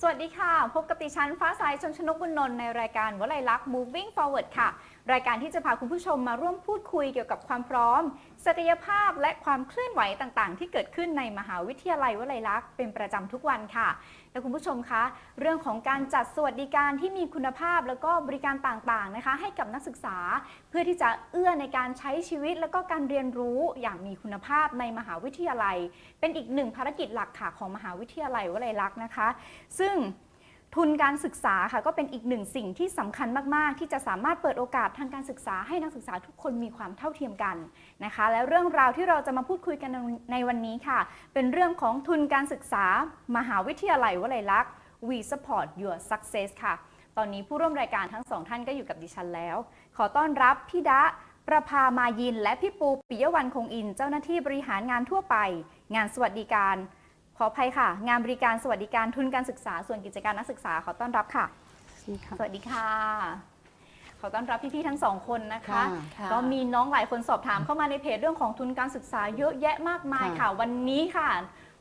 สวัสดีค่ะ พบกับดิฉันฟ้าใสชนชนกบุญนนท์ในรายการวลัยลักษณ์ Moving Forward ค่ะ รายการที่จะพาคุณผู้ชมมาร่วมพูดคุยเกี่ยวกับความพร้อม ศักยภาพและความเคลื่อนไหวต่างๆ ที่เกิดขึ้นในมหาวิทยาลัยวลัยลักษณ์เป็นประจำทุกวันค่ะ และคุณผู้ชมคะ เรื่องของการจัดสวัสดิการที่มีคุณภาพแล้วก็บริการต่างๆนะคะ ให้กับนักศึกษา เพื่อที่จะเอื้อในการใช้ชีวิต แล้วก็การเรียนรู้อย่างมีคุณภาพในมหาวิทยาลัย เป็นอีกหนึ่งภารกิจหลักค่ะของมหาวิทยาลัยวลัยลักษณ์นะคะ ซึ่ง ทุนการศึกษาค่ะก็เป็นอีกหนึ่งสิ่งที่สำคัญมาก ๆ ที่จะสามารถเปิดโอกาสทางการศึกษาให้นักศึกษาทุกคนมีความเท่าเทียมกันนะคะ และเรื่องราวที่เราจะมาพูดคุยกันในวันนี้ค่ะ เป็นเรื่องของทุนการศึกษา มหาวิทยาลัยวลัยลักษณ์ We support your success ค่ะ ตอนนี้ผู้ร่วมรายการทั้งสองท่านก็อยู่กับดิฉันแล้ว ขอต้อนรับพี่ดะประภามายิน และพี่ปูปิยวันคงอิน เจ้าหน้าที่บริหารงานทั่วไป งานสวัสดิการ ขออภัยค่ะ งานบริการสวัสดิการทุนการศึกษาส่วนกิจการนักศึกษาขอต้อนรับค่ะ สวัสดีค่ะ ขอต้อนรับพี่ๆทั้งสองคนนะคะ ค่ะก็มีน้องหลายคนสอบถามเข้ามาในเพจเรื่องของทุนการศึกษาเยอะแยะมากมายค่ะค่ะ วันนี้ค่ะ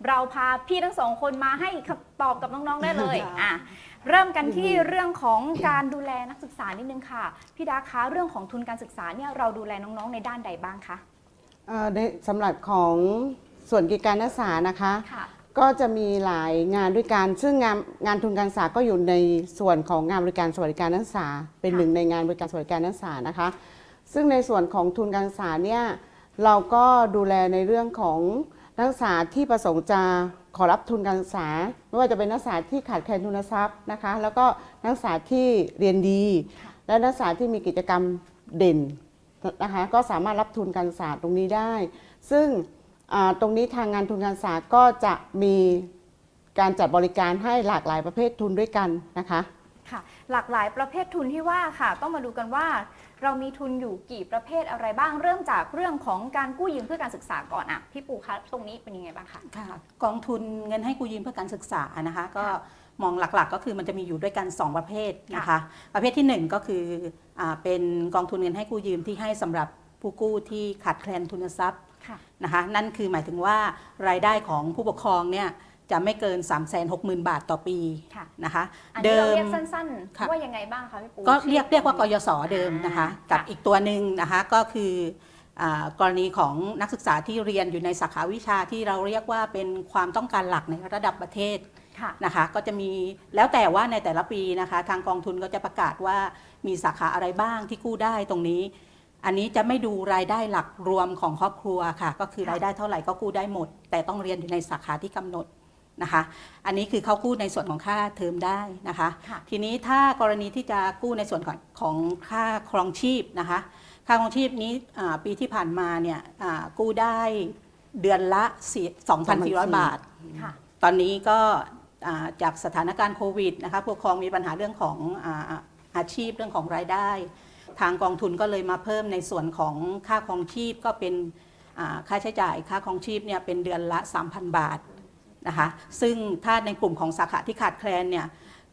เราพาพี่ทั้งสองคนมาให้คำตอบกับน้องๆได้เลยค่ะ อะเริ่มกันที่เรื่องของการดูแลนักศึกษานิดนึงค่ะพี่ดาคะเรื่องของทุนการศึกษาเนี่ยเราดูแลน้องๆในด้านใดบ้างคะ เอ่อในสำหรับของส่วนกิจการนักศึกษานะคะ ค่ะ ก็จะมีหลายงานด้วยกันซึ่งงานงานทุนการศึกษาก็อยู่ในส่วนของงานบริการสวัสดิการนักศึกษา เป็นหนึ่งในงานบริการสวัสดิการนักศึกษานะคะ ซึ่งในส่วนของทุนการศึกษาเนี่ยเราก็ดูแลในเรื่องของนักศึกษาที่ประสงค์จะขอรับทุนการศึกษา ไม่ว่าจะเป็นนักศึกษาที่ขาดแคลนทุนทรัพย์นะคะ แล้วก็นักศึกษาที่เรียนดี และนักศึกษาที่มีกิจกรรมเด่นนะคะก็สามารถรับทุนการศึกษาตรงนี้ได้ ซึ่ง ตรงนี้ทางงานทุนการศึกษาก็จะมีการจัดบริการให้หลากหลายประเภททุนด้วยกันนะคะค่ะหลากหลายประเภททุนที่ว่าค่ะ ต้องมาดูกันว่า เรามีทุนอยู่กี่ประเภทอะไรบ้างเริ่มจากเรื่องของการกู้ยืมเพื่อการศึกษาก่อนอะพี่ปูคะตรงนี้เป็นยังไงบ้างคะค่ะกองทุนเงินให้กู้ยืมเพื่อการศึกษานะคะ ก็ค่ะมองหลักๆ ก็คือมันจะมีอยู่ด้วยกัน 2 ประเภทนะคะ ประเภททีหนึ่1 ก็คืออาเป็นกองทุนเงินให้กู้ยืมที่ให้สำหรับผู้กู้ที่ขาดแคลนทุนทรัพย์ค่ะ นะคะนั่นคือหมายถึงว่ารายได้ของผู้ปกครองเนี่ยจะไม่เกิน 3 6 0 0 0 0 บาทต่อปีค่ะนะคะอันนี้เราเรียกสั้นค่ะๆว่ายังไงบ้างคะพี่ปูก็เรียกเรียกว่ากยศเดิมนะคะอ่ากับค่ะอีกตัวหนึ่งนะคะก็คืออากรณีของนักศึกษาที่เรียนอยู่ในสาขาวิชาที่เราเรียกว่าเป็นความต้องการหลักในระดับประเทศค่ะนะคะก็จะมีแล้วแต่ว่าในแต่ละปีนะคะ ทางกองทุนก็จะประกาศว่ามีสาขาอะไรบ้างที่กู้ได้ตรงนี้ อันนี้จะไม่ดูรายได้หลักรวมของครอบครัวค่ะ ก็คือค่ะรายได้เท่าไหร่ก็กู้ได้หมด แต่ต้องเรียนอยู่ในสาขาที่กำหนดนะคะ อันนี้คือเขากู้ในส่วนของค่าเทอมได้นะคะค่ะทีนี้ถ้ากรณีที่จะกู้ในส่วนของของค่าครองชีพนะคะ ค่าครองชีพนี้อ่าปีที่ผ่านมาเนี่ยอ่ากู้ได้เดือนละ4 2,400 บาทค่ะตอนนี้ก็อ่าจากสถานการณ์โควิดนะคะผู้ปกครองมีปัญหาเรื่องของอาอาชีพเรื่องของรายได้ ทางกองทุนก็เลยมาเพิ่มในส่วนของค่าครองชีพก็เป็นค่าใช้จ่ายค่าครองชีพเนี่ยเป็นเดือนละ 3,000 บาทนะคะซึ่งถ้าในกลุ่มของสาขาที่ขาดแคลนเนี่ย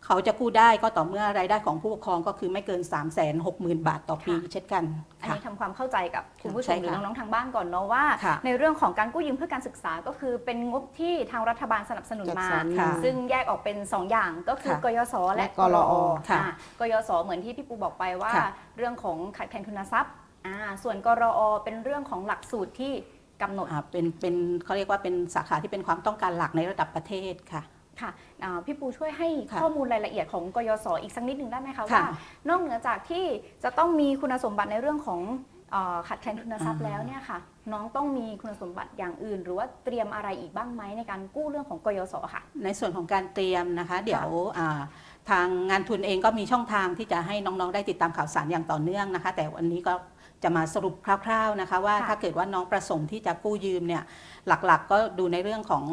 เขาจะกู้ได้ก็ต่อเมื่อรายได้ของผู้ปกครองก็คือไม่เกิน 3 6 0 0 0 0 บาทต่อปีค่ะเช่นกันอันค่ะ นี้ทำความเข้าใจกับคุณผู้ชใช่มหรือค่ะน้องๆทางบ้านก่อนเนาะว่า ค่ะในเรื่องของการกู้ยืมเพื่อการศึกษาก็คือเป็นงบที่ทางรัฐบาลสนับสนุนมา จัดสรรค่ะซึ่งแยกออกเป็น 2 อย่างก็คือค่ะกยศและและกรอค่ะอ่กยศเหมือนที่พี่ปูบอกไปว่า ค่ะเรื่องของขาดแคลนทุนทรัพย์อ่าส่วนกรอเป็นเรื่องของหลักสูตรที่กำหนดอ่าเป็นเป็นเขาเรียกว่าเป็นสาขาที่เป็นความต้องการหลักในระดับประเทศค่ะ ค่ะอ่าพี่ปูช่วยให้ค่ะข้อมูลรายละเอียดของกยศอีกสักนิดหนึ่งได้ไหมคะค่ะ ว่านอกเหนือจากที่จะต้องมีคุณสมบัติในเรื่องของเอ่อขาดแคลนทุนทรัพย์อ่าแล้วเนี่ยค่ะ น้องต้องมีคุณสมบัติอย่างอื่น หรือว่าเตรียมอะไรอีกบ้างไหมในการกู้เรื่องของกยศค่ะ ในส่วนของการเตรียมนะคะ เดี๋ยวอ่าทางงานทุนเองก็มีช่องทางที่จะให้น้องๆ ได้ติดตามข่าวสารอย่างต่อเนื่องนะคะ แต่วันนี้ก็จะมาสรุปคร่าว ๆนะคะ ว่าค่ะถ้าเกิดว่าน้องประสงค์ที่จะกู้ยืมเนี่ยหลักๆก็ดูในเรื่องของ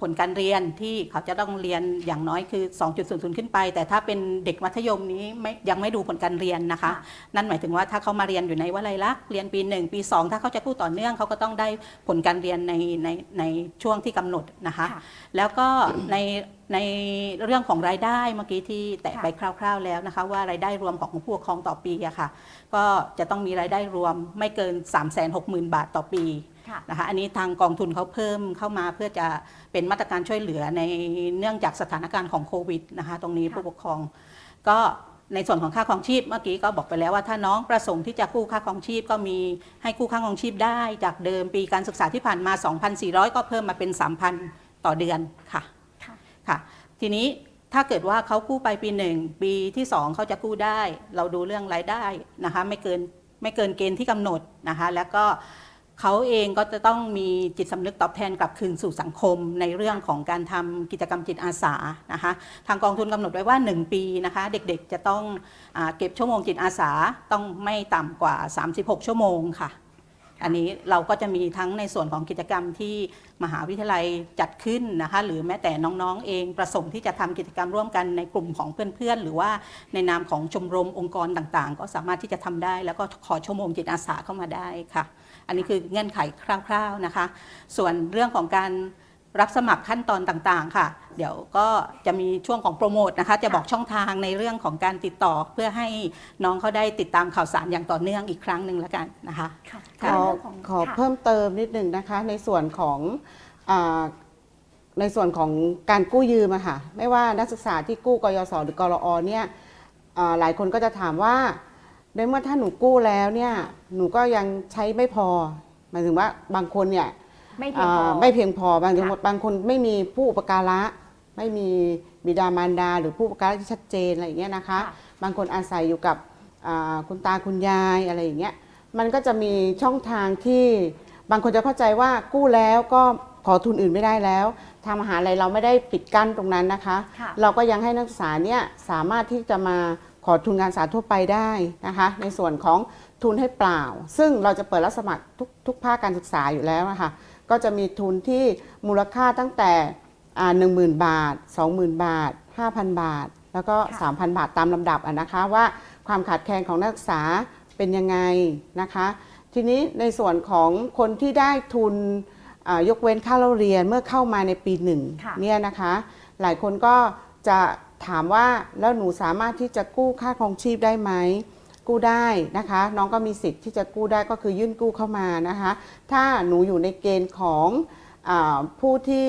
ผลการเรียนที่เขาจะต้องเรียนอย่างน้อยคือ 2.00 ขึ้นไป แต่ถ้าเป็นเด็กมัธยมนี้ไม่ยังไม่ดูผลการเรียนนะคะ นั่นหมายถึงว่าถ้าเขามาเรียนอยู่ในวลัยลักษณ์เรียนปี 1 ปี 2 ถ้าเขาจะกู้ต่อเนื่องเขาก็ต้องได้ผลการเรียนในในในช่วงที่กำหนดนะคะค่ะแล้วก็ในในเรื่องของรายได้เมื่อกี้ที่แตะค่ะไปคร่าว ๆแล้วนะคะ ว่ารายได้รวมของผู้ปกครองต่อปีอะค่ะ ก็จะต้องมีรายได้รวมไม่เกิน 3 6 0 0 0 0 บาทต่อปีค่ะ นะคะอันนี้ทางกองทุนเขาเพิ่มเข้ามาเพื่อจะเป็นมาตรการช่วยเหลือในเนื่องจากสถานการณ์ของโควิดนะคะตรงนี้ค่ะผู้ปกครอง ก็ในส่วนของค่าครองชีพเมื่อกี้ก็บอกไปแล้วว่าถ้าน้องประสงค์ที่จะกู้ค่าครองชีพก็มีให้กู้ค่าครองชีพได้จากเดิมปีการศึกษาที่ผ่านมา 2,400 ก็เพิ่มมาเป็น 3,000 ต่อเดือนค่ะค่ะค่ะทีนี้ถ้าเกิดว่าเขากู้ไปปีหนึ่งปีที่2เขาจะกู้ได้ เราดูเรื่องรายได้นะคะไม่เกินไม่เกินเกณฑ์ที่กำหนดนะคะแล้วก็ เขาเองก็จะต้องมีจิตสำนึกตอบแทนกลับคืนสู่สังคมในเรื่องของการทำกิจกรรมจิตอาสานะคะทางกองทุนกำหนดไว้ว่า 1 ปีนะคะเด็กๆจะต้องอเก็บชั่วโมงจิตอาสาต้องไม่ต่ำกว่า 36 ชั่วโมงค่ะ อันนี้เราก็จะมีทั้งในส่วนของกิจกรรมที่มหาวิทยาลัยจัดขึ้นนะคะหรือแม้แต่น้องๆเองประสงค์ที่จะทำกิจกรรมร่วมกันในกลุ่มของเพื่อนๆ หรือว่าในนามของชมรมองค์กรต่างๆ ก็สามารถที่จะทำได้ แล้วก็ขอชั่วโมงจิตอาสาเข้ามาได้ค่ะ อันนี้คือเงื่อนไขคร่าว ๆนะคะ ส่วนเรื่องของการ รับสมัครขั้นตอนต่างๆค่ะ เดี๋ยวก็จะมีช่วงของโปรโมทนะคะ จะบอกช่องทางในเรื่องของการติดต่อเพื่อให้น้องเขาได้ติดตามข่าวสารอย่างต่อเนื่องอีกครั้งหนึ่งแล้วกันนะคะค่ะขอเรื่องของขอค่ะเพิ่มเติมนิดหนึ่งนะคะ ในส่วนของอาในส่วนของการกู้ยืมอะค่ะไม่ว่านักศึกษาที่กู้กยศหรือกรอเนี่ยอ่าหลายคนก็จะถามว่าในเมื่อถ้าหนูกู้แล้วเนี่ยหนูก็ยังใช้ไม่พอ หมายถึงว่าบางคนเนี่ย ไม่เพียงพออ่าไม่เพียงพอบางค่ะบางคนไม่มีผู้อุปการะ ไม่มีบิดามารดา หรือผู้อุปการะที่ชัดเจนอะไรอย่างเงี้ยนะคะ ค่ะ บางคนอาศัยอยู่กับอ่าคุณตาคุณยายอะไรอย่างเงี้ยมันก็จะมีช่องทางที่บางคนจะเข้าใจว่ากู้แล้วก็ขอทุนอื่นไม่ได้แล้วทางมหาลัยเราไม่ได้ปิดกั้นตรงนั้นนะคะ ค่ะ เราก็ยังให้นักศึกษาเนี่ยสามารถที่จะมาขอทุนการศึกษาทั่วไปได้นะคะ ในส่วนของทุนให้เปล่า ซึ่งเราจะเปิดรับสมัครทุกทุกภาคการศึกษาอยู่แล้วนะคะ ก็จะมีทุนที่มูลค่าตั้งแต่หนึ่งหมื่นบาท 20,000 บาท 5,000 บาท แล้วก็ค่ะ3,000 บาทตามลำดับอะนะคะว่าความขาดแคลนของนักศึกษาเป็นยังไงนะคะ ทีนี้ในส่วนของคนที่ได้ทุนอ่ายกเว้นค่าเล่าเรียนเมื่อเข้ามาในปีหนึ่งค่ะเนี่ยนะคะ หลายคนก็จะถามว่าแล้วหนูสามารถที่จะกู้ค่าครองชีพได้ไหม กู้ได้นะคะ น้องก็มีสิทธิ์ที่จะกู้ได้ก็คือยื่นกู้เข้ามานะคะ ถ้าหนูอยู่ในเกณฑ์ของอาผู้ที่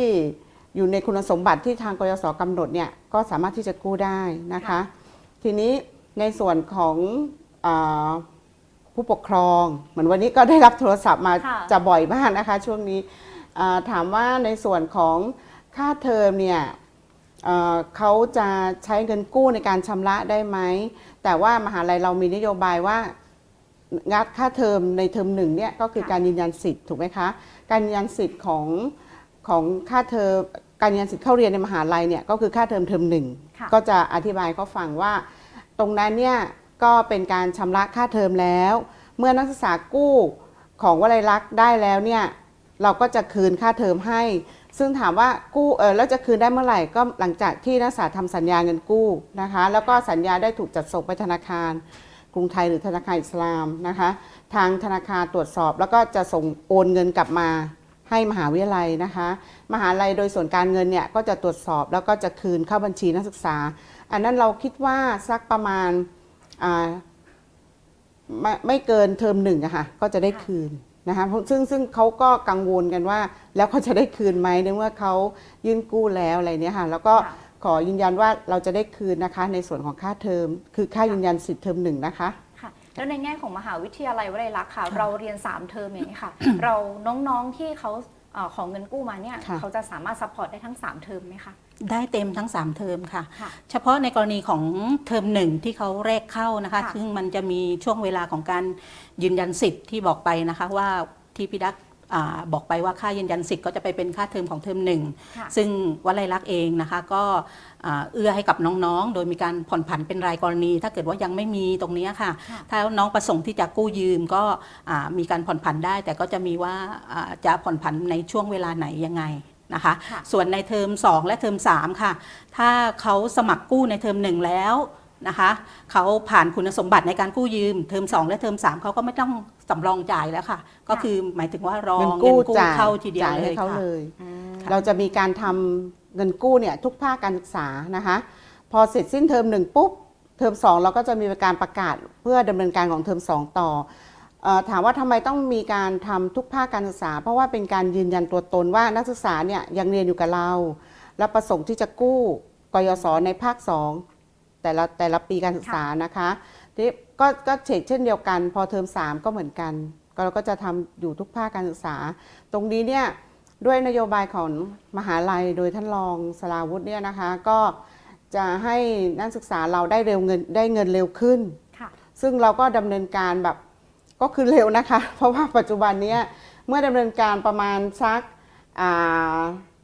อยู่ในคุณสมบัติที่ทางกยศกำหนดเนี่ยก็สามารถที่จะกู้ได้นะคะ ทีนี้ในส่วนของอาผู้ปกครอง เหมือนวันนี้ก็ได้รับโทรศัพท์มาค่ะจะบ่อยมากนะคะ ช่วงนี้อ่าถามว่าในส่วนของค่าเทอมเนี่ย เอ่อเขาจะใช้เงินกู้ในการชำระได้ไหม แต่ว่ามหาลัยเรามีนโยบายว่างัดค่าเทอมในเทอมหนึ่งเนี่ยก็คือค่ะการยืนยันสิทธิ์ถูกไหมคะ การยืนยันสิทธิ์ของของค่าเทอมการยืนยันสิทธิ์เข้าเรียนในมหาลัยเนี่ยก็คือค่าเทอมเทอมหนึ่งค่ะก็จะอธิบายเขาฟังว่า ตรงนั้นเนี่ยก็เป็นการชำระค่าเทอมแล้ว เมื่อนักศึกษากู้ของวลัยลักษณ์ได้แล้วเนี่ยเราก็จะคืนค่าเทอมให้ ซึ่งถามว่ากู้เออแล้วจะคืนได้เมื่อไหร่ก็หลังจากที่นักศึกษาทำสัญญาเงินกู้นะคะ แล้วก็สัญญาได้ถูกจัดส่งไปธนาคาร กรุงไทยหรือธนาคารอิสลามนะคะ ทางธนาคารตรวจสอบ แล้วก็จะส่งโอนเงินกลับมาให้มหาวิทยาลัยนะคะ มหาลัยโดยส่วนการเงินเนี่ยก็จะตรวจสอบแล้วก็จะคืนเข้าบัญชีนักศึกษา อันนั้นเราคิดว่าสักประมาณอ่าไม่ไม่เกินเทอมหนึ่งอะค่ะก็จะได้คืน นะคะเพราะซึ่งซึ่งเขาก็กังวลกันว่า แล้วเขาจะได้คืนไหมในเมื่อเขายื่นกู้แล้วอะไรเนี้ยค่ะแล้วก็ค่ะขอยืนยันว่าเราจะได้คืนนะคะ ในส่วนของค่าเทอม คือค่ายืนยันสิทธิ์เทอมหนึ่งนะคะค่ะแล้วในแง่ของมหาวิทยาลัยวลัยลักษณ์ค่ะ เราเรียน 3 เทอมอย่างนี้ค่ะ เราน้องๆที่เขาเอ่อของเงินกู้มาเนี่ยค่ะเขาจะสามารถซัพพอร์ตได้ทั้ง 3 เทอมไหมคะ ได้เต็มทั้ง 3 เทอมค่ะ ค่ะเฉพาะในกรณีของเทอมหนึ่งที่เขาแรกเข้านะคะ ค่ะ ซึ่งมันจะมีช่วงเวลาของการยืนยันสิทธิ์ที่บอกไปนะคะว่าที่พี่ดักอาบอกไปว่าค่ายืนยันสิทธิ์ก็จะไปเป็นค่าเทอมของเทอมหนึ่ง ค่ะ ซึ่งวัลัยลักษณ์เองนะคะก็อ่าเอื้อให้กับน้องๆ โดยมีการผ่อนผันเป็นรายกรณี ถ้าเกิดว่ายังไม่มีตรงเนี้ยค่ะ ค่ะ ถ้าน้องประสงค์ที่จะกู้ยืมก็อ่ามีการผ่อนผันได้ แต่ก็จะมีว่าอ่าจะผ่อนผันในช่วงเวลาไหนยังไง นะคะค่ะส่วนในเทอม 2 และเทอม 3 ค่ะ ถ้าเขาสมัครกู้ในเทอม 1 แล้วนะคะเขาผ่านคุณสมบัติในการกู้ยืมเทอม 2 และเทอม 3เขาก็ไม่ต้องสำรองจ่ายแล้วค่ะ ก็คือหมายถึงว่ารอเงินเงินกู้กู้จ่ายเข้าทีเดียวจ่ายเลให้ยเขาค่ะเลยอืมค่ะเราจะมีการทำเงินกู้เนี่ยทุกภาคการศึกษานะคะ พอเสร็จสิ้นเทอมหนึ่งปุ๊บเทอมสองเราก็จะมีการประกาศเพื่อดำเนินการของเทอมสองต่อเอ่อ ถามว่าทำไมต้องมีการทำทุกภาคการศึกษา เพราะว่าเป็นการยืนยันตัวตนว่านักศึกษาเนี่ยยังเรียนอยู่กับเรา และประสงค์ที่จะกู้กยศในภาค 2 แต่ละแต่ละปีการศึกษานะคะทีนี้ก็ก็เชกเช่นเดียวกัน พอเทอม 3 ก็เหมือนกันก็เราก็จะทำอยู่ทุกภาคการศึกษา ตรงนี้เนี่ยด้วยนโยบายของมหาลัยโดยท่านรองสราวุฒิเนี่ยนะคะก็จะให้นักศึกษาเราได้เร็วเงินได้เงินเร็วขึ้นค่ะซึ่งเราก็ดำเนินการแบบ ก็คือเร็วนะคะ เพราะว่าปัจจุบันนี้เมื่อดำเนินการประมาณสัก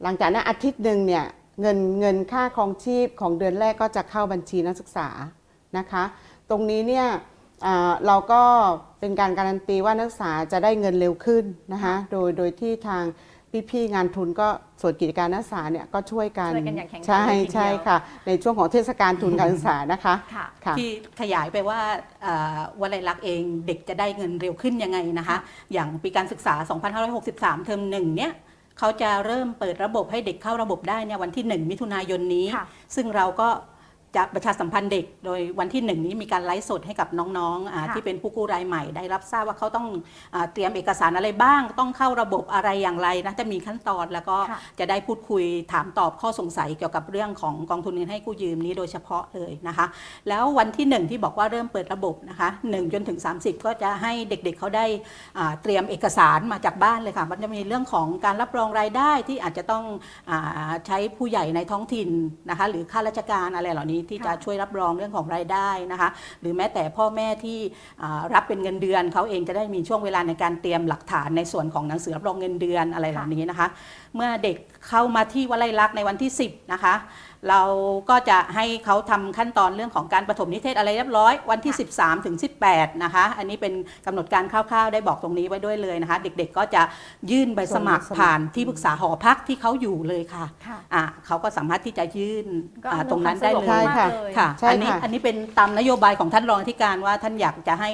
หลังจากนั้นอาทิตย์หนึ่งเนี่ยเงินเงินค่าครองชีพของเดือนแรกก็จะเข้าบัญชีนักศึกษานะคะ ตรงนี้เนี่ยเราก็เป็นการการันตีว่านักศึกษาจะได้เงินเร็วขึ้นนะคะโดยโดยที่ทาง พี่ๆงานทุนก็ส่วนกิจการนักศึกษาเนี่ยก็ช่วยกันช่วยกันอย่างแข็งขันใช่เลยทีเดียว ใช่ค่ะ ในช่วงของเทศกาลทุนการศึกษานะคะค่ะ ค่ะ ที่ขยายไปว่าอ่าวลัยลักษณ์เองเด็กจะได้เงินเร็วขึ้นยังไงนะคะ อย่างปีการศึกษา 2563 เทอมหนึ่งเนี่ยเขาจะเริ่มเปิดระบบให้เด็กเข้าระบบได้เนี่ยวันที่ 1 มิถุนายนนี้ ค่ะซึ่งเราก็ จะประชาสัมพันธ์เด็ก โดยวันที่หนึ่งนี้มีการไลฟ์สดให้กับน้องๆอาค่ะที่เป็นผู้กู้รายใหม่ ได้รับทราบว่าเขาต้องอาเตรียมเอกสารอะไรบ้าง ต้องเข้าระบบอะไรอย่างไรนะจะมีขั้นตอนแล้วก็ค่ะจะได้พูดคุยถามตอบข้อสงสัยเกี่ยวกับเรื่องของกองทุนเงินให้กู้ยืมนี้โดยเฉพาะเลยนะคะ แล้ววันที่ 1 ที่บอกว่าเริ่มเปิดระบบนะคะ1จนถึง 30 ก็จะให้เด็กๆเขาได้อ่าเตรียมเอกสารมาจากบ้านเลยค่ะ มันจะมีเรื่องของการรับรองรายได้ที่อาจจะต้องอาใช้ผู้ใหญ่ในท้องถิ่นนะคะหรือข้าราชการอะไรเหล่านี้ที่จะค่ะช่วยรับรองเรื่องของรายได้นะคะ หรือแม้แต่พ่อแม่ที่อ่ารับเป็นเงินเดือนเขาเองจะได้มีช่วงเวลาในการเตรียมหลักฐานในส่วนของหนังสือรับรองเงินเดือนอะไรเหล่านี้นะคะ เมื่อเด็กเข้ามาที่วลัยลักษณ์ในวันที่ 10 นะคะ เราก็จะให้เขาทำขั้นตอนเรื่องของการประถมนิเทศอะไรเรียบร้อย วันที่ 13ถึง18 นะคะ อันนี้เป็นกำหนดการคร่าวๆ ได้บอกตรงนี้ไว้ด้วยเลยนะคะ เด็กๆก็จะยื่นใบสมัครส่งใบสมัครผ่านที่ปรึกษาหอพักที่เขาอยู่เลยค่ะค่ะอะเขาก็สามารถที่จะยื่นก็อ่าอำนวยตรงนั้นความได้สะดวกเลใช่ยค่ะมากเลยค่ะใช่อันนี้ค่ะอันนี้เป็นตามนโยบายของท่านรองที่การว่าท่านอยากจะให้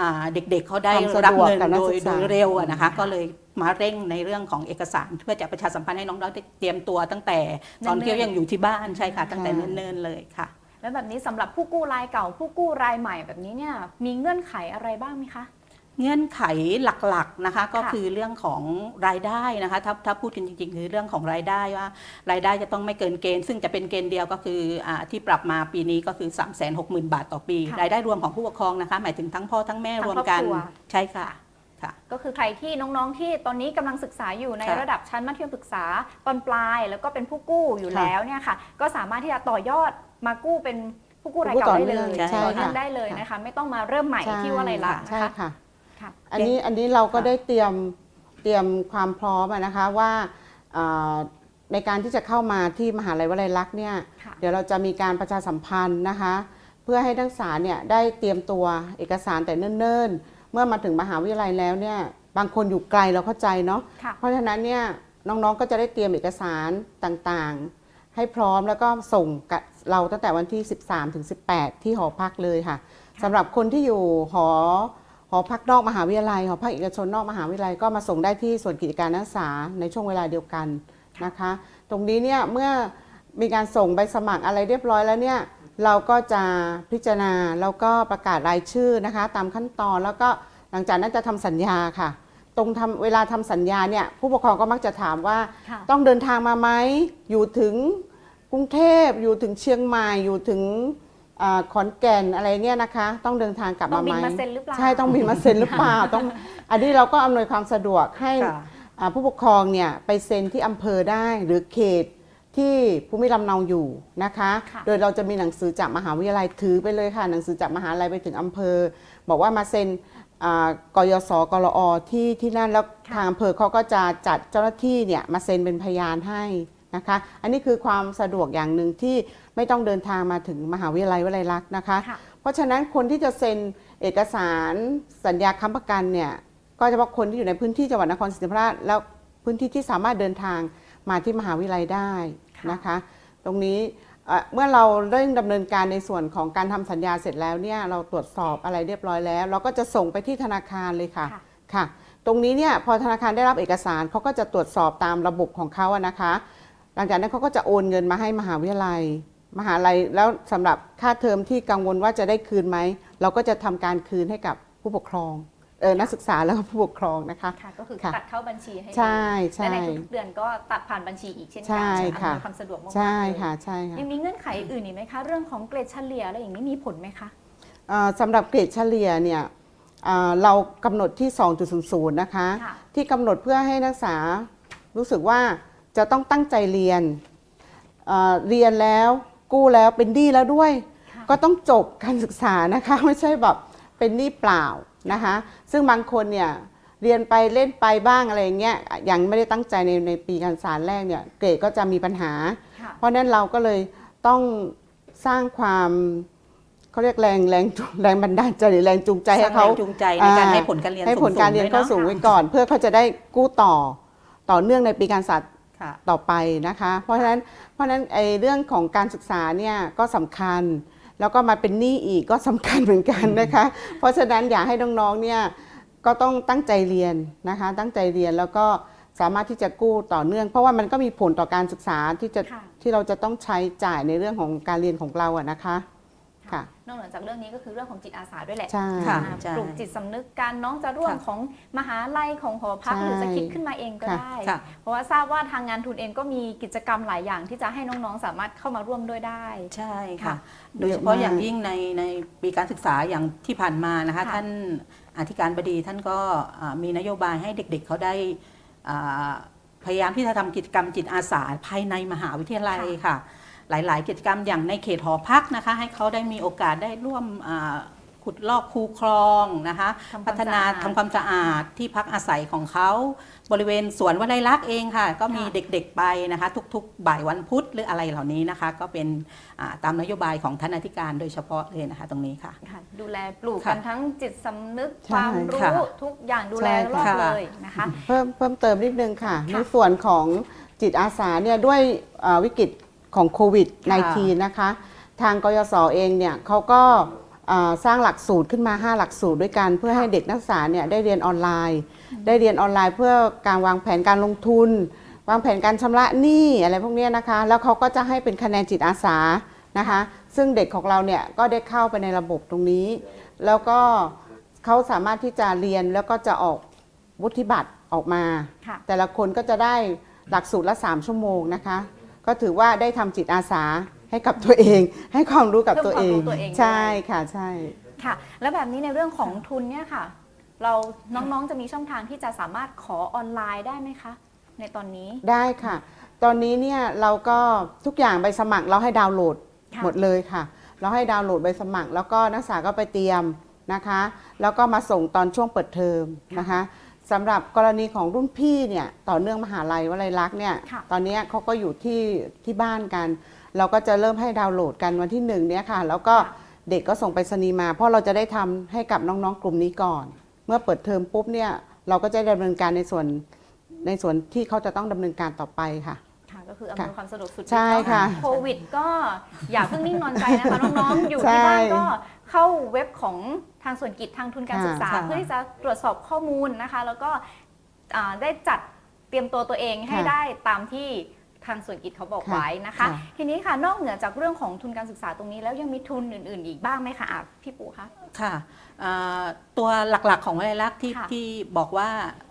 อ่าเด็กๆเขาได้ความสะรับดวกเงินกับนักโดศึยกโดษายเร็วอะนะคะก็เลย มาเร่งในเรื่องของเอกสาร เพื่อจะประชาสัมพันธ์ให้น้องๆได้เตรียมตัวตั้งแต่ตอนเนิ่นๆที่เขายังอยู่ที่บ้านใช่ค่ะ ตั้งแต่ค่ะเนิ่นๆเลยค่ะ แล้วแบบนี้สำหรับผู้กู้รายเก่า ผู้กู้รายใหม่แบบนี้เนี่ยมีเงื่อนไขอะไรบ้างไหมคะเงื่อนไขหลักๆนะคะก็ค่ะคือเรื่องของรายได้นะคะถ้าถ้าพูดกันจริง ๆ คือเรื่องของรายได้ว่ารายได้จะต้องไม่เกินเกณฑ์ ซึ่งจะเป็นเกณฑ์เดียวก็คืออาที่ปรับมาปีนี้ก็คือ 3 6 0 0 0 0 บาทต่อปีค่ะรายได้รวมของผู้ปกครองนะคะหมายถึงทั้งพ่อทั้งแม่ทั้งรวมกันครอบครัวใช่ค่ะค่ะ ก็คือใครที่น้องๆที่ตอนนี้กำลังศึกษาอยู่ในค่ะระดับชั้นมัธยมศึกษาตอนปลาย แล้วก็เป็นผู้กู้อยู่ค่ะแล้วเนี่ยค่ะ ก็สามารถที่จะต่อยอดมากู้เป็นผู้กู้รายผู้เก่าต่อได้เลยเนื่องใช่ต่อเนื่องค่ะได้เลยค่ะนะคะ ไม่ต้องมาเริ่มใหม่ที่ว่าอะไรลักษณ์ใช่นะคะค่ะค่ะอันนี้อันนี้เราก็ค่ะได้เตรียมเตรียมความพร้อมอะนะคะว่าอ่าในการที่จะเข้ามาที่มหาลัยวลัยลักษณ์เนี่ยค่ะเดี๋ยวเราจะมีการประชาสัมพันธ์นะคะ เพื่อให้นักศึกษาเนี่ยได้เตรียมตัวเอกสารแต่เนิ่นๆเมื่อมาถึงมหาวิทยาลัยแล้วเนี่ยบางคนอยู่ไกลเราเข้าใจเนาะค่ะเพราะฉะนั้นเนี่ยน้องๆก็จะได้เตรียมเอกสารต่างๆ ให้พร้อมแล้วก็ส่งกับเราตั้งแต่วันที่ 13ถึง18 ที่หอพักเลยค่ะสำหรับคนที่อยู่หอหอพักนอกมหาวิทยาลัยหอพักเอกชนนอกมหาวิทยาลัยก็มาส่งได้ที่ส่วนกิจการนักศึกษาในช่วงเวลาเดียวกันนะคะ ตรงนี้เนี่ยเมื่อมีการส่งใบสมัครอะไรเรียบร้อยแล้วเนี่ย เราก็จะพิจารณาแล้วก็ประกาศรายชื่อนะคะ ตามขั้นตอนแล้วก็หลังจากนั้นจะทำสัญญาค่ะ ตรงทำเวลาทำสัญญาเนี่ยผู้ปกครองก็มักจะถามว่าค่ะต้องเดินทางมาไหมอยู่ถึงกรุงเทพอยู่ถึงเชียงใหม่อยู่ถึงอาขอนแก่นอะไรเนี่ยนะคะ ต้องเดินทางกลับต้อมางไหบิมนมาเซ็นหรือเปล่าใช่ต้องบินมาเซ็นหรือเปล่าต้องอันนี้เราก็อำนวยความสะดวกให้ค่ะอ่าผู้ปกครองเนี่ยไปเซ็นที่อำเภอได้หรือเขต ที่ภูมิลำเนาอยู่นะคะ ค่ะ โดยเราจะมีหนังสือจากมหาวิทยาลัยถือไปเลยค่ะ หนังสือจากมหาลัยไปถึงอำเภอ บอกว่ามาเซ็นอ่ากยศกรอที่ที่นั่นแล้วค่ะทางอำเภอเขาก็จะจัดเจ้าหน้าที่เนี่ยมาเซ็นเป็นพยานให้นะคะ อันนี้คือความสะดวกอย่างหนึ่งที่ไม่ต้องเดินทางมาถึงมหาวิทยาลัยวลัยลักษณ์นะคะ ค่ะ เพราะฉะนั้นคนที่จะเซ็นเอกสารสัญญาค้ำประกันเนี่ยก็เฉพาะคนที่อยู่ในพื้นที่จังหวัดนครศรีธรรมราชแล้วพื้นที่ที่สามารถเดินทางมาที่มหาวิทยาลัยได้ นะคะ ตรงนี้เอ่อเมื่อเราเร่งดำเนินการในส่วนของการทำสัญญาเสร็จแล้วเนี่ยเราตรวจสอบอะไรเรียบร้อยแล้ว เราก็จะส่งไปที่ธนาคารเลยค่ะค่ะค่ะ ตรงนี้เนี่ยพอธนาคารได้รับเอกสารเขาก็จะตรวจสอบตามระบบของเขาอะนะคะ หลังจากนั้นเขาก็จะโอนเงินมาให้มหาวิทยาลัย มหาลัยแล้วสำหรับค่าเทอมที่กังวลว่าจะได้คืนไหมเราก็จะทำการคืนให้กับผู้ปกครองเออ นักศึกษาแล้วก็ผู้ปกครองนะคะค่ะก็คือค่ะตัดเข้าบัญชีให้ใช่เลยใช่และในทุกๆเดือนก็ตัดผ่านบัญชีอีกเช่นกัใช่อำนค่ะวยความสะดวกมากๆใช่เลยค่ะใช่ค่ะยังมีเงื่อนไขอื่นอีกไหมคะ เรื่องของเกรดเฉลี่ยอะไรอย่างนี้มีผลไหมคะเอ่อสำหรับเกรดเฉลี่ยเนี่ยเอ่อเรากำหนดที่ 2.00 นะคะค่ะที่กำหนดเพื่อให้นักศึกษารู้สึกว่าจะต้องตั้งใจเรียนเอ่อเรียนแล้วกู้แล้วเป็นหนี้แล้วด้วยค่ะก็ต้องจบการศึกษานะคะ ไม่ใช่แบบเป็นหนี้เปล่า นะคะซึ่งบางคนเนี่ยเรียนไปเล่นไปบ้างอะไรอย่างเงี้ยยังไม่ได้ตั้งใจในในปีการศึกษาแรกเนี่ยเกรดก็จะมีปัญหาค่ะเพราะฉะนั้นเราก็เลยต้องสร้างความเขาเรียกแรงแรงแรงบันดาลใจหรือแรงจูงใจให้เขาสร้งแรงจูงใจในการอ่าให้ผลการเรียนให้ผลการเรียนเขาสูงๆไว้ก่อน เพื่อเขาจะได้กู้ต่อต่อเนื่องในปีการศึกษาค่ะต่อไปนะคะ เพราะฉะนั้นเพราะฉะนั้นไอ้เรื่องของการศึกษาเนี่ยก็สำคัญ แล้วก็มาเป็นหนี้อีกก็สำคัญเหมือนกันนะคะ เพราะฉะนั้นอยากให้น้องๆเนี่ยก็ต้องตั้งใจเรียนนะคะ ตั้งใจเรียนแล้วก็สามารถที่จะกู้ต่อเนื่อง เพราะว่ามันก็มีผลต่อการศึกษาที่จะค่ะที่เราจะต้องใช้จ่ายในเรื่องของการเรียนของเราอะนะคะ ค่ะ นอกเหนือจากเรื่องนี้ก็คือเรื่องของจิตอาสาด้วยแหละใช่ค่ะอ่าใช่ปลูกจิตสำนึกการน้องจะร่วมค่ะของมหาลัยของหอพักใช่หรือจะคิดขึ้นมาเองก็ค่ะได้ค่ะเพราะว่าทราบว่าทางงานทุนเองก็มีกิจกรรมหลายอย่างที่จะให้น้องๆ สามารถเข้ามาร่วมด้วยได้ ใช่ค่ะค่ะโดยเฉพาะอย่างยิ่งในในปีการศึกษาอย่างที่ผ่านมานะคะค่ะท่านอธิการบดีท่านก็อ่ามีนโยบายให้เด็กๆเขาได้อ่าพยายามที่จะทำกิจกรรมจิตอาสาภายในมหาวิทยาลัยค่ะ หลาย ๆ กิจกรรมอย่างในเขตหอพักนะคะ ให้เขาได้มีโอกาสได้ร่วมอ่าขุดลอกคูคลองนะคะทำความพัฒนาสะอาดทำความสะอาดที่พักอาศัยของเขา บริเวณสวนวลัยลักษณ์เองค่ะ ก็มีค่ะเด็กๆไปนะคะ ทุกๆ บ่ายวันพุธหรืออะไรเหล่านี้นะคะ ก็เป็นอ่าตามนโยบายของท่านอธิการโดยเฉพาะเลยนะคะ ตรงนี้ค่ะค่ะดูแลปลูกค่ะกันทั้งจิตสำนึกใช่ความรู้ค่ะทุกอย่างดูแลใช่รอบค่ะเลยนะคะ เพิ่มเพิ่มเติมนิดนึงค่ะค่ะในส่วนของจิตอาสาเนี่ยด้วยเอ่อวิกฤต ของโควิด -19 นะคะ ทางกยศเองเนี่ยเขาก็เอ่อสร้างหลักสูตรขึ้นมา 5 หลักสูตรด้วยกัน เพื่อให้เด็กนักศึกษาเนี่ยได้เรียนออนไลน์ ได้เรียนออนไลน์เพื่อการวางแผนการลงทุน วางแผนการชำระหนี้อะไรพวกเนี้ยนะคะ แล้วเขาก็จะให้เป็นคะแนนจิตอาสานะคะ ซึ่งเด็กของเราเนี่ยก็ได้เข้าไปในระบบตรงนี้ แล้วก็เขาสามารถที่จะเรียนแล้วก็จะออกวุฒิบัตรออกมาค่ะแต่ละคนก็จะได้หลักสูตรละ 3 ชั่วโมงนะคะ ก็ถือว่าได้ทำจิตอาสาให้กับตัวเอง ให้ความรู้กับตัวเองเพิ่มความรู้ตัวเองด้วยใช่ค่ะใช่ค่ะ แล้วแบบนี้ในเรื่องของทุนเนี่ยค่ะ เราน้องๆจะมีช่องทางที่จะสามารถขอออนไลน์ได้ไหมคะ ในตอนนี้ได้ค่ะ ตอนนี้เนี่ยเราก็ทุกอย่างใบสมัครเราให้ดาวน์โหลดค่ะหมดเลยค่ะ เราให้ดาวน์โหลดใบสมัคร แล้วก็นักศึกษาก็ไปเตรียมนะคะ แล้วก็มาส่งตอนช่วงเปิดเทอมนะคะ สำหรับกรณีของรุ่นพี่เนี่ยต่อเนื่องมหาลัยวลัยลักษณ์เนี่ยค่ะตอนนี้เขาก็อยู่ที่ที่บ้านกัน เราก็จะเริ่มให้ดาวน์โหลดกันวันที่หนึ่งเนี่ยค่ะ แล้วก็ค่ะเด็กก็ส่งไปรษณีย์มา เพราะเราจะได้ทำให้กับน้องๆกลุ่มนี้ก่อน เมื่อเปิดเทอมปุ๊บเนี่ยเราก็จะดำเนินการในส่วนในส่วนที่เขาจะต้องดำเนินการต่อไปค่ะ ค่ะก็คืออำนวยความสะดวกสุดใช่ฤทธิ์เนอค่ะโควิดก็อย่าเพิ่งนิ่งนอนใจนะคะน้องๆอยู่ใช่ที่บ้านก็เข้าเว็บของทางส่วนกิจทางทุนการศึกษาค่ะเพื่อที่จะตรวจสอบข้อมูลนะคะ แล้วก็อ่าได้จัดเตรียมตัวตัวเองให้ค่ะได้ตามที่ ทางส่วนกิจเขาบอกค่ะไว้นะคะ ค่ะ ทีนี้ค่ะนอกเหนือจากเรื่องของทุนการศึกษาตรงนี้แล้วยังมีทุนอื่น ๆ อีกบ้างไหมคะอะพี่ปูคะ ค่ะอ่าตัวหลักๆของวลัยลักษณ์ที่ค่ะที่บอกว่า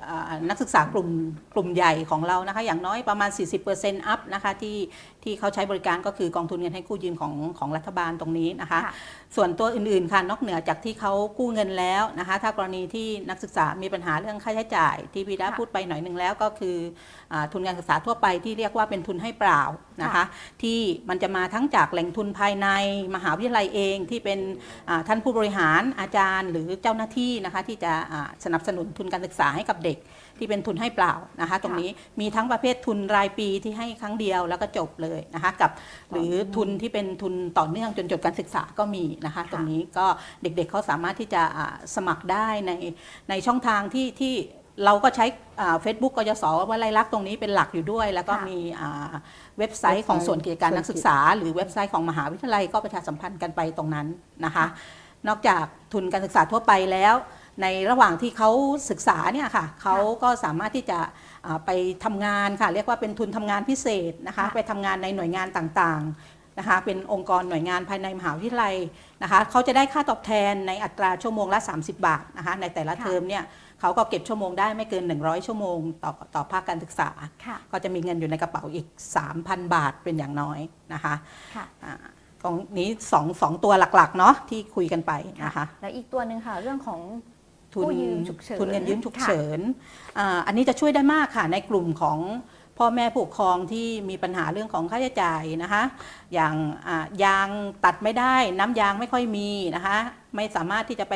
อ่านักศึกษากลุ่มกลุ่มใหญ่ของเรานะคะอย่างน้อยประมาณ 40%อัพนะคะที่ที่เขาใช้บริการก็คือกองทุนเงินให้กู้ยืมของของรัฐบาลตรงนี้นะคะ ค่ะ ส่วนตัวอื่นๆค่ะนอกเหนือจากที่เขากู้เงินแล้วนะคะ ถ้ากรณีที่นักศึกษามีปัญหาเรื่องค่าใช้จ่าย ที่พีดาค่ะพูดไปหน่อยหนึ่งแล้วก็คืออาทุนการศึกษาทั่วไปที่เรียกว่าเป็นทุนให้เปล่านะคะค่ะที่มันจะมาทั้งจากแหล่งทุนภายในมหาวิทยาลัยเองที่เป็นอ่าท่านผู้บริหารอาจารย์ หรือเจ้าหน้าที่นะคะที่จะอ่าสนับสนุนทุนการศึกษาให้กับเด็ก ที่เป็นทุนให้เปล่านะคะ ตรงนี้มีทั้งประเภททุนรายปีที่ให้ครั้งเดียวแล้วก็จบเลยนะคะกับ หรือทุนที่เป็นทุนต่อเนื่องจนจบการศึกษาก็มีนะคะ ตรงนี้ก็เด็กๆเขาสามารถที่จะอ่าสมัครได้ในในช่องทางที่ที่เราก็ใช้เฟซบุ๊กกยศว่าไรลักษณ์ตรงนี้เป็นหลักอยู่ด้วย แล้วก็ค่ะมีอ่าเว็บไซต์ของส่วนกิจการนักศึกษา หรือเว็บไซต์ของมหาวิทยาลัยก็ประชาสัมพันธ์กันไปตรงนั้นนะคะ นอกจากทุนการศึกษาทั่วไปแล้ว ในระหว่างที่เขาศึกษาเนี่ยค่ะเขาก็สามารถที่จะอ่าไปทำงานค่ะ เรียกว่าเป็นทุนทำงานพิเศษนะคะค่ะไปทำงานในหน่วยงานต่างๆนะคะเป็นองค์กรหน่วยงานภายในมหาวิทยาลัยนะคะเขาจะได้ค่าตอบแทนในอัตราชั่วโมงละ 30 บาทนะคะในแต่ละค่ะเทอมเนี่ยเขาก็เก็บชั่วโมงได้ไม่เกิน 100 ชั่วโมง ต่อต่อภาคการศึกษาค่ะก็จะมีเงินอยู่ในกระเป๋าอีก 3,000 บาทเป็นอย่างน้อยนะคะค่ะอ่าตรงนี้สองสองตัวหลักๆเนาะที่คุยกันไปนะคะแล้วอีกตัวหนึ่งค่ะเรื่องของ ทุนกู้ยืมฉุกเฉินทุนเงินยืมฉุกค่ะเฉินอ่าอันนี้จะช่วยได้มากค่ะในกลุ่มของพ่อแม่ผู้ปกครองที่มีปัญหาเรื่องของค่าใช้จ่ายนะคะ อย่างอ่ายางตัดไม่ได้น้ำยางไม่ค่อยมีนะคะ ไม่สามารถที่จะไป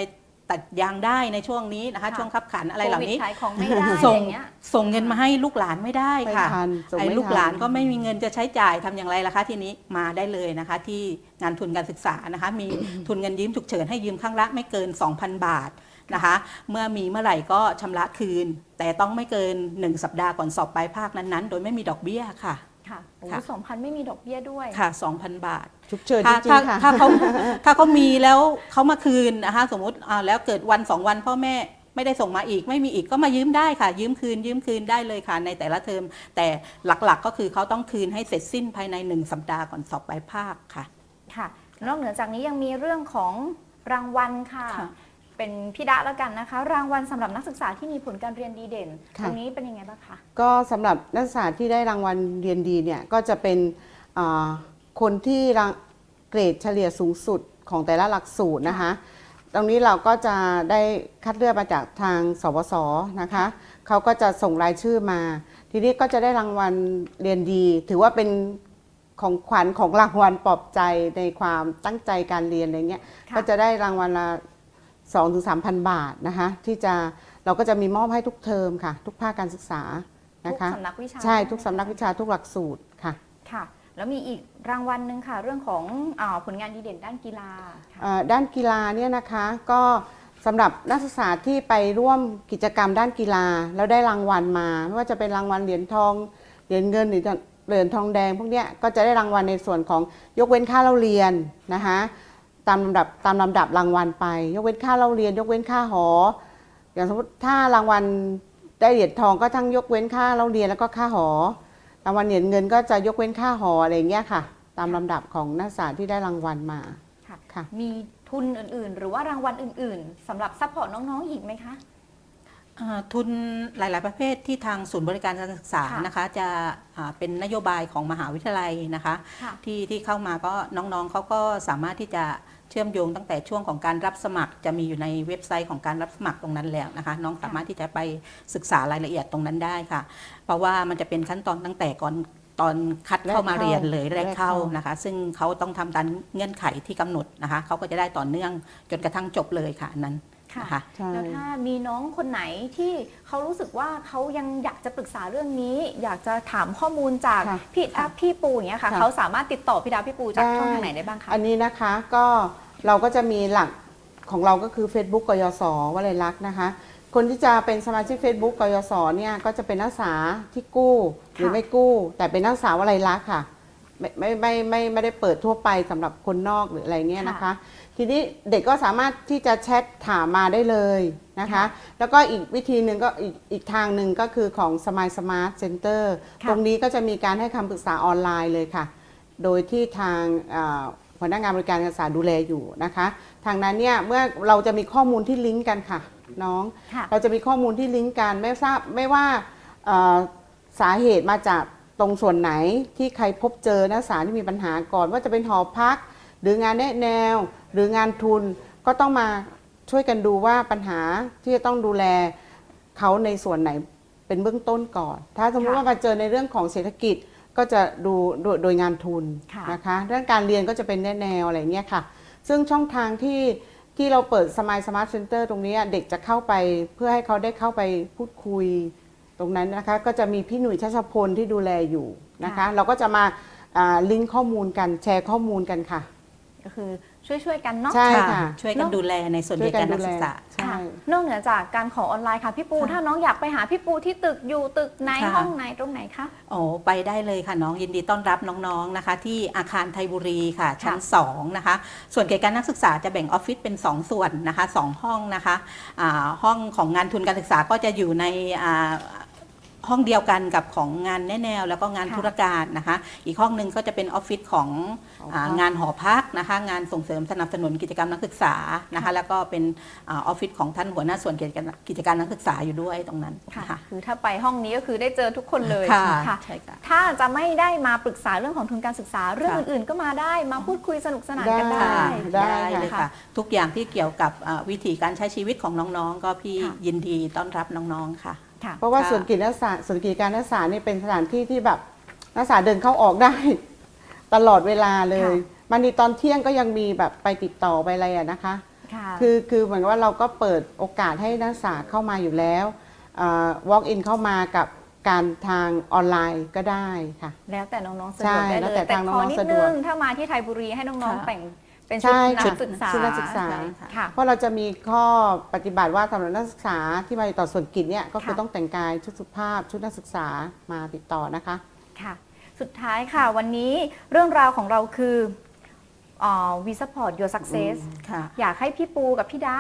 ตัดยางได้ในช่วงนี้นะคะค่ะช่วงขับขันอะไรเหล่านี้โควิดขายของไม่ได้ส่องย่างเงี้ยส่งเงินมาให้ลูกหลานไม่ได้ไม่ค่ะทันส่งไอ้ไม่ลูกทันหลานก็ไม่มีเงินจะใช้จ่ายทำอย่างไรล่ะคะทีนี้มาได้เลยนะคะ ที่งานทุนการศึกษานะคะ มีทุนเงินยืมฉุกเฉินให้ยืมครั้งละไม่เกิน 2,000 บาท นะคะ เมื่อมีเมื่อไหร่ก็ชำระคืน แต่ต้องไม่เกิน 1 สัปดาห์ก่อนสอบปลายภาคนั้นๆ โดยไม่มีดอกเบี้ยค่ะค่ะโอ้ค่ะสองพันไม่มีดอกเบี้ยด้วยค่ะ 2,000 บาทฉุกเฉินจถ้าริงถ้าๆค่ะถ้าเขาถ้าเขามีแล้วเขามาคืนนะคะสมมติอ่าแล้วเกิดวันสองวันพ่อแม่ไม่ได้ส่งมาอีก ไม่มีอีกก็มายืมได้ค่ะ ยืมคืน ยืมคืนได้เลยค่ะ ในแต่ละเทอมแต่หลักๆ ก็คือเขาต้องคืนให้เสร็จสิ้นภายในหนึ่งสัปดาห์ก่อนสอบปลายภาคค่ะค่ะ นอกเหนือจากนี้ยังมีเรื่องของรางวัลค่ะค่ะ เป็นพี่ดะแล้วกันนะคะ รางวัลสำหรับนักศึกษาที่มีผลการเรียนดีเด่นค่ะตรงนี้เป็นยังไงบ้างคะก็สำหรับนักศึกษาที่ได้รางวัลเรียนดีเนี่ยก็จะเป็นอ่าคนที่รางเกรดเฉลี่ยสูงสุดของแต่ละหลักสูตรนะคะ ตรงนี้เราก็จะได้คัดเลือกมาจากทางสวสนะคะเขาก็จะส่งรายชื่อมา ทีนี้ก็จะได้รางวัลเรียนดี ถือว่าเป็นของขวัญของรางวัลปลอบใจในความตั้งใจการเรียนอะไรเงี้ยค่ะก็จะได้รางวัลละ 2-3ถึง3,000 บาทนะคะที่จะเราก็จะมีมอบให้ทุกเทอมค่ะ ทุกภาคการศึกษาทุนะกคะ สำนักวิชาใช่ทุกสำนักวิชาทุกหลักสูตรค่ะค่ะ แล้วมีอีกรางวัลหนึ่งค่ะ เรื่องของอาผลงานดีเด่นด้านกีฬาค่ะ เอ่อด้านกีฬาเนี่ยนะคะก็สำหรับนักศึกษาที่ไปร่วมกิจกรรมด้านกีฬา แล้วได้รางวัลมา ไม่ว่าจะเป็นรางวัลเหรียญทองเหรียญเงินหรือเหรียญทองแดง พวกเนี้ยก็จะได้รางวัลในส่วนของยกเว้นค่าเล่าเรียนนะคะ ตามลำดับตามลำดับรางวัลไป ยกเว้นค่าเล่าเรียน ยกเว้นค่าหอ อย่างสมมติถ้ารางวัลได้เหรียญทองก็ทั้งยกเว้นค่าเล่าเรียนแล้วก็ค่าหอ รางวัลเหรียญเงินก็จะยกเว้นค่าหออะไรอย่างเงี้ยค่ะ ตามลำดับของนักศึกษาที่ได้รางวัลมา ค่ะ ค่ะ มีทุนอื่นๆ หรือว่ารางวัลอื่นๆสำหรับซัพพอร์ตน้องๆอีกไหมคะอ่าทุนหลาย ๆ ประเภทที่ทางศูนย์บริการการศึกษาค่ะ นะคะ จะอ่าเป็นนโยบายของมหาวิทยาลัยนะคะ ค่ะ ที่ที่เข้ามาก็น้องๆเขาก็สามารถที่จะ เชื่อมโยงตั้งแต่ช่วงของการรับสมัคร จะมีอยู่ในเว็บไซต์ของการรับสมัครตรงนั้นแล้วนะคะ น้องสามารถที่จะไปศึกษารายละเอียดตรงนั้นได้ค่ะ เพราะว่ามันจะเป็นขั้นตอนตั้งแต่ก่อนตอนคัดเข้ามาเรียนเลยแรกเข้านะคะ ซึ่งเขาต้องทำตามเงื่อนไขที่กำหนดนะคะเขาก็จะได้ต่อเนื่องจนกระทั่งจบเลยค่ะนั้น นค่ะนะคะใช่ แล้วถ้ามีน้องคนไหนที่เขารู้สึกว่าเขายังอยากจะปรึกษาเรื่องนี้ อยากจะถามข้อมูลจากค่ะพี่อัพพี่ปูอย่างเงี้ยค่ะค่ะ เขาสามารถติดต่อพี่ดาวพี่ปูจากได้ช่องทางไหนได้บ้างคะอันนี้นะคะก็เราก็จะมีหลักของเราก็คือ Facebook กยศวลัยลักษณ์นะคะ คนที่จะเป็นสมาชิก Facebook กยศเนี่ยก็จะเป็นนักศึกษาที่กู้หรือค่ะไม่กู้ แต่เป็นนักศึกษาวลัยลักษณ์ค่ะ ไม่ไม่ไม่ไม่ไม่ได้เปิดทั่วไปสำหรับคนนอกหรืออะไรเนี่ยนะคะ ทีนี้เด็กก็สามารถที่จะแชทถามมาได้เลยนะคะค่ะแล้วก็อีกวิธีหนึ่งก็อีกอีกทางหนึ่งก็คือของ Smile Smart Center ค่ะตรงนี้ก็จะมีการให้คำปรึกษาออนไลน์เลยค่ะ โดยที่ทางอ่าพนักงานบริการการศึกษาดูแลอยู่นะคะ ทางนั้นเนี่ยเมื่อเราจะมีข้อมูลที่ลิงก์กันค่ะ น้องค่ะเราจะมีข้อมูลที่ลิงก์กันไม่ทราบไม่ว่าเอ่อสาเหตุมาจากตรงส่วนไหนที่ใครพบเจอนักศึกษาที่มีปัญหาก่อนว่าจะเป็นหอพัก หรืองานแนะแนว หรืองานทุนก็ต้องมาช่วยกันดูว่าปัญหาที่จะต้องดูแลเขาในส่วนไหนเป็นเบื้องต้นก่อน ถ้าสมมติว่ามาเจอในเรื่องของเศรษฐกิจก็จะดูโดยโดยงานทุนนะคะเรื่องการเรียนก็จะเป็นแนแนวอะไรเงี้ยค่ะ ซึ่งช่องทางที่ที่เราเปิดสมายสมาร์ทเซ็นเตอร์ตรงนี้เด็กจะเข้าไปเพื่อให้เขาได้เข้าไปพูดคุยตรงนั้นนะคะ ก็จะมีพี่หนุ่ยชัชพลที่ดูแลอยู่นะคะ เราก็จะมาอ่าลิงก์ข้อมูลกันแชร์ข้อมูลกันค่ะ ก็คือช่วยๆกันเนาะ ใช่ค่ะ ช่วยกันดูแลในส่วนช่เรีวยยกันกานรดูนักแลศึกษา ใช่ ค่ะนอกเหนือจากการขอออนไลน์ค่ะพี่ปู ค่ะถ้าน้องอยากไปหาพี่ปูที่ตึกอยู่ตึกไหนค่ะ ห้องไหนตรงไหนคะ โอ้ไปได้เลยค่ะน้องยินดีต้อนรับน้องๆนะคะ ที่อาคารไทยบุรีค่ะชั้น2นะคะส่วนเกี่ยวกับการนักศึกษาจะแบ่งออฟฟิศเป็น 2 ส่วนนะคะสองห้องนะคะอ่าห้องของงานทุนการศึกษาก็จะอยู่ในอ่า ห้องเดียวกันกับของงานแน่แนว แล้วก็งานค่ะธุรการนะคะ อีกห้องหนึ่งก็จะเป็นออฟฟิศของหอพักอ่างานหอพักนะคะ งานส่งเสริมสนับสนุนกิจกรรมนักศึกษานะคะ แล้วก็เป็นอาออฟฟิศของท่านหัวหน้าส่วนกิจการกิจการนักศึกษาอยู่ด้วยตรงนั้นค่ะนะคะคือถ้าไปห้องนี้ก็คือได้เจอทุกคนเลยค่ะค่ะใช่ค่ะถ้าจะไม่ได้มาปรึกษาเรื่องของทุนการศึกษาเรื่องค่ะอื่นๆก็มาได้มาพูดคุยสนุกสนานกันได้ได้ได้เลยค่ะค่ะ ทุกอย่างที่เกี่ยวกับอ่าวิธีการใช้ชีวิตของน้องๆ ก็พี่ค่ะยินดีต้อนรับน้องๆค่ะ ค่ะ เพราะว่าค่ะ ส่วนกิจนักศึกษาส่วนกิจการนักศึกษานี่เป็นสถานที่ที่แบบนักศึกษาเดินเข้าออกได้ ตลอดเวลาเลยค่ะ มันมีตอนเที่ยงก็ยังมีแบบไปติดต่อไปอะไรอะนะคะ ค่ะ คือคือเหมือนกับว่าเราก็เปิดโอกาสให้นักศึกษาเข้ามาอยู่แล้วอ่า walk in เข้ามากับการทางออนไลน์ก็ได้ค่ะ แล้วแต่น้องๆสะใช่ดวกได้แล้เลวแต่ยแต่ทางขอน้องๆนิดสะดนึวกงถ้ามาที่ไทยบุรีให้น้องๆค่ะ แต่ง เป็นชุดใช่นัชุกดศึกษาชุดนักศึกษาใช่ค่ะค่ะ เพราะเราจะมีข้อปฏิบัติว่าสำหรับนักศึกษาที่มาติดต่อส่วนกิจเนี่ยก็คือค่ะ ต้องแต่งกายชุดสุภาพ ชุดนักศึกษามาติดต่อนะคะ ค่ะ สุดท้ายค่ะ วันนี้เรื่องราวของเราคือวีซัพพอร์ต your success ค่ะ อยากให้พี่ปูกับพี่ดะ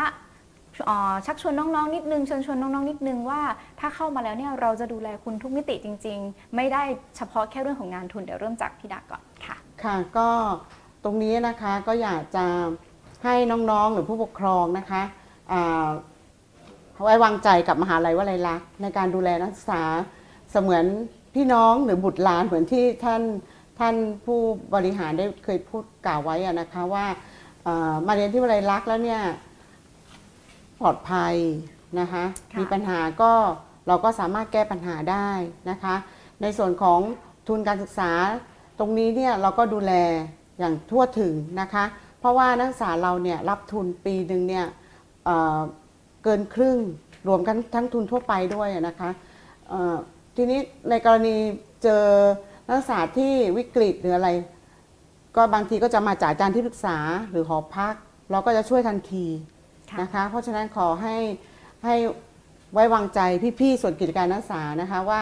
เอ่อชักชวนน้องๆนิดนึงเชิญชวนน้องๆนิดนึงว่าถ้าเข้ามาแล้วเนี่ยเราจะดูแลคุณทุกมิติจริง ๆ ไม่ได้เฉพาะแค่เรื่องของงานทุนเดี๋ยวเริ่มจากพี่ดะก่อนค่ะ ค่ะก็ ตรงนี้นะคะก็อยากจะให้น้องๆหรือผู้ปกครองนะคะอ่าไว้วางใจกับมหาลัยวลัยลักษณ์ในการดูแลนักศึกษาเสมือนพี่น้องหรือบุตรหลานเหมือนที่ท่านท่านผู้บริหารได้เคยพูดกล่าวไว้อะนะคะว่าเอ่อมาเรียนที่วลัยลักษณ์แล้วเนี่ยปลอดภัยนะคะค่ะมีปัญหาก็เราก็สามารถแก้ปัญหาได้นะคะ ในส่วนของทุนการศึกษาตรงนี้เนี่ยเราก็ดูแล อย่างทั่วถึงนะคะ เพราะว่านักศึกษาเราเนี่ยรับทุนปีหนึ่งเนี่ยเอ่อเกินครึ่งรวมกันทั้งทุนทั่วไปด้วยนะคะเอ่อทีนี้ในกรณีเจอนักศึกษาที่วิกฤตหรืออะไร ก็บางทีก็จะมาจากอาจารย์ที่ปรึกษาหรือหอพัก เราก็จะช่วยทันทีค่ะนะคะ เพราะฉะนั้นขอให้ให้ไว้วางใจพี่ๆส่วนกิจการนักศึกษานะคะว่า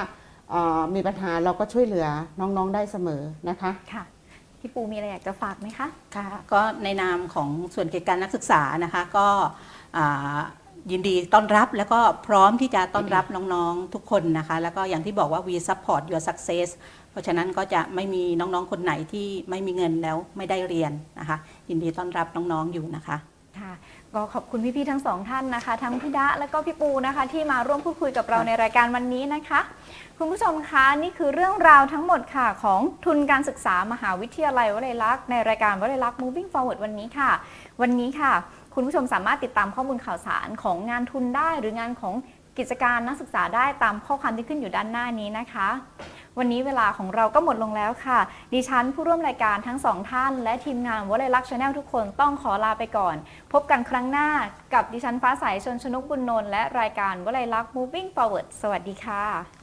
เอ่อมีปัญหาเราก็ช่วยเหลือน้องๆได้เสมอนะคะค่ะ พี่ปูมีอะไรอยากจะฝากไหมคะ ค่ะ ก็ในนามของส่วนกิจการนักศึกษานะคะก็อ่ายินดีต้อนรับแล้วก็พร้อมที่จะต้อนรับน้องๆทุกคนนะคะ แล้วก็อย่างที่บอกว่า we support your success เพราะฉะนั้นก็จะไม่มีน้องๆคนไหนที่ไม่มีเงินแล้วไม่ได้เรียนนะคะ ยินดีต้อนรับน้องๆอยู่นะคะค่ะ ก็ขอบคุณพี่ๆทั้งสองท่านนะคะ ทั้งพี่ดะและก็พี่ปูนะคะ ที่มาร่วมพูดคุยกับเราในรายการวันนี้นะคะ คุณผู้ชมคะนี่คือเรื่องราวทั้งหมดค่ะของทุนการศึกษามหาวิทยาลัยวลัยลักษณ์ในรายการวลัยลักษณ์ moving forward วันนี้ค่ะ วันนี้ค่ะ คุณผู้ชมสามารถติดตามข้อมูลข่าวสารของงานทุนได้ หรืองานของ กิจการนักศึกษาได้ตามข้อความที่ขึ้นอยู่ด้านหน้านี้นะคะ วันนี้เวลาของเราก็หมดลงแล้วค่ะ ดิฉันผู้ร่วมรายการทั้งสองท่าน และทีมงานวลัยลักษณ์ชาแนลทุกคนต้องขอลาไปก่อน พบกันครั้งหน้ากับดิฉันฟ้าใสชนชนกบุญนนท์และรายการวลัยลักษณ์ moving forward สวัสดีค่ะ